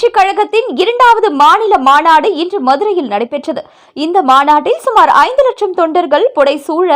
கட்சி கழகத்தின் இரண்டாவது மாநில மாநாடு இன்று மதுரையில் நடைபெற்றது. இந்த மாநாட்டில் சுமார் ஐந்து லட்சம் தொண்டர்கள் புடைசூழ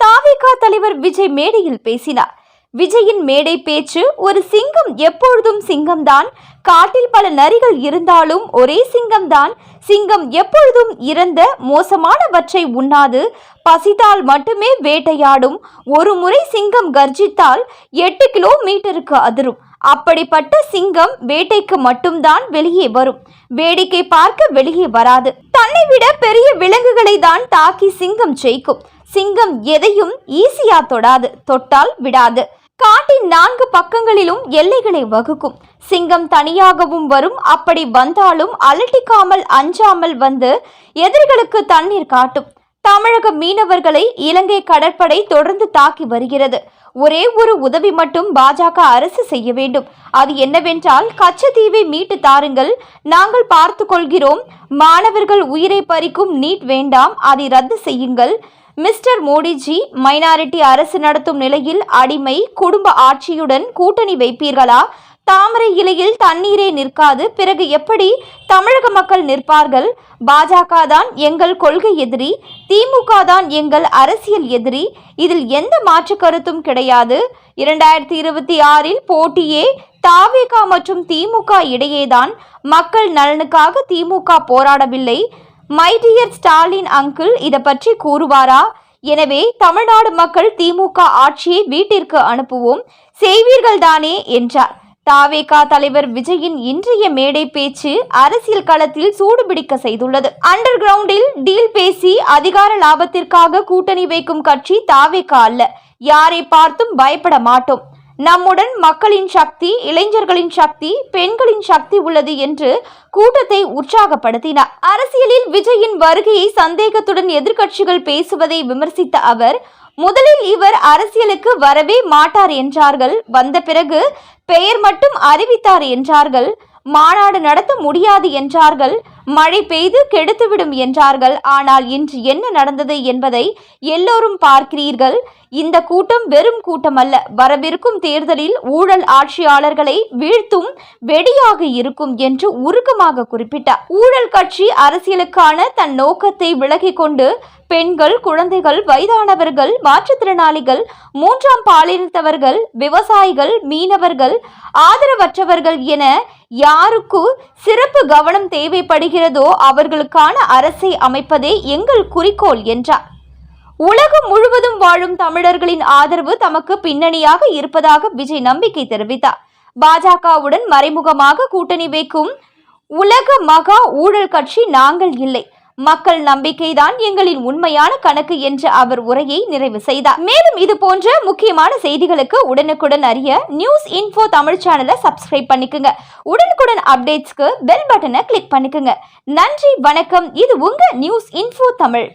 தாவேகா தலைவர் விஜய் மேடையில் பேசினார். விஜயின் மேடை பேச்சு ஒரு சிங்கம் எப்பொழுதும் சிங்கம்தான் காட்டில் பல நரிகள் இருந்தாலும் ஒரே சிங்கம்தான் சிங்கம் எப்பொழுதும் இறந்த மோசமானவற்றை உண்ணாது பசித்தால் மட்டுமே வேட்டையாடும் ஒரு முறை சிங்கம் கர்ஜித்தால் எட்டு கிலோமீட்டருக்கு அதிரும். அப்படிப்பட்ட சிங்கம் வேட்டைக்கு மட்டும்தான் வெளியே வரும். வேடிக்கை பார்க்க வெளியே வராது. தன்னை விட பெரிய விலங்குகளை தான் தாக்கி சிங்கம் ஜெயிக்கும். சிங்கம் எதையும் ஈஸியா தொடாது தொட்டால் விடாது. காட்டின் நான்கு பக்கங்களிலும் எல்லைகளை வகுக்கும். சிங்கம் தனியாகவும் வரும் அப்படி வந்தாலும் அலட்டிக்காமல் அஞ்சாமல் வந்து எதிரிகளுக்கு தண்ணீர் காட்டும். தமிழக மீனவர்களை இலங்கை கடற்படை தொடர்ந்து தாக்கி வருகிறது. ஒரே ஒரு உதவி மட்டும் பாஜக அரசு செய்ய வேண்டும். அது என்னவென்றால் கச்சத்தீவை மீட்டு தாருங்கள். நாங்கள் பார்த்து கொள்கிறோம் மாணவர்கள் உயிரை பறிக்கும் நீட் வேண்டாம். அதை ரத்து செய்யுங்கள். மிஸ்டர் மோடிஜி மைனாரிட்டி அரசு நடத்தும் நிலையில் அடிமை குடும்ப ஆட்சியுடன் கூட்டணி வைப்பீர்களா? தாமரை இலையில் தண்ணீரே நிற்காது. பிறகு எப்படி தமிழக மக்கள் நிற்பார்கள்? பாஜக தான் எங்கள் கொள்கை எதிரி. திமுக தான் எங்கள் அரசியல் எதிரி. இதில் எந்த மாற்று கருத்தும் கிடையாது. இரண்டாயிரத்தி இருபத்தி ஆறில் போட்டியே தாவேகா மற்றும் திமுக இடையேதான். மக்கள் நலனுக்காக திமுக போராடவில்லை. மைடியர் ஸ்டாலின் அங்கிள் இதை பற்றி கூறுவாரா? எனவே தமிழ்நாடு மக்கள் திமுக ஆட்சியை வீட்டிற்கு அனுப்புவோம். செய்வீர்கள் தானே என்றார். தாவேகா தலைவர் விஜயின் இன்றைய மேடை பேச்சு அரசியல் களத்தில் சூடுபிடிக்க செய்துள்ளது. அண்டர் கிரவுண்டில் டீல் பேசி அதிகார லாபத்திற்காக கூட்டணி வைக்கும் கட்சி தாவேகா அல்ல. யாரை பார்த்தும் பயப்பட மாட்டோம். நம்முடன் மக்களின் சக்தி இளைஞர்களின் சக்தி பெண்களின் சக்தி உள்ளது என்று கூட்டத்தை உற்சாகப்படுத்தினார். அரசியலில் விஜயின் வருகையை சந்தேகத்துடன் எதிர்க்கட்சிகள் பேசுவதை விமர்சித்த அவர் முதலில் இவர் அரசியலுக்கு வரவே மாட்டார் என்றார்கள். வந்த பிறகு பெயர் மட்டும் அறிவித்தார் என்றார்கள். மாநாடு நடத்த முடியாது என்றார்கள். மழை பெய்து கெடுத்துவிடும் என்றார்கள். ஆனால் இன்று என்ன நடந்தது என்பதை எல்லோரும் பார்க்கிறீர்கள். இந்த கூட்டம் வெறும் கூட்டம் அல்ல வரவிருக்கும் தேர்தலில் ஊழல் ஆட்சியாளர்களை வீழ்த்தும் வெடியாக இருக்கும் என்று உருக்கமாக குறிப்பிட்டார். ஊழல் கட்சி அரசியலுக்கான தன் நோக்கத்தை விலகிக் கொண்டு பெண்கள் குழந்தைகள் வயதானவர்கள் மாற்றுத்திறனாளிகள் மூன்றாம் பாலினத்தவர்கள் விவசாயிகள் மீனவர்கள் ஆதரவற்றவர்கள் என யாருக்கு சிறப்பு கவனம் தேவைப்படுகிறதோ அவர்களுக்கான அரசை அமைப்பதே எங்கள் குறிக்கோள் என்றார். உலகம் முழுவதும் வாழும் தமிழர்களின் ஆதரவு தமக்கு பின்னணியாக இருப்பதாக விஜய் நம்பிக்கை தெரிவித்தார். பாஜகவுடன் மறைமுகமாக கூட்டணி வைக்கும் உலக மகா ஊழல் கட்சி நாங்கள் இல்லை. மக்கள் நம்பிக்கைதான் எங்களின் உண்மையான கணக்கு என்று அவர் உரையை நிறைவு செய்தார். மேலும் இது போன்ற முக்கியமான செய்திகளுக்கு உடனுக்குடன் அறிய நியூஸ் இன்ஃபோ தமிழ் சேனலை சப்ஸ்கிரைப் பண்ணிக்கோங்க. உடனுக்குடன் அப்டேட்ஸ்க்கு பெல் பட்டனை கிளிக் பண்ணிக்கோங்க. நன்றி வணக்கம். இது உங்க நியூஸ் இன்ஃபோ தமிழ்.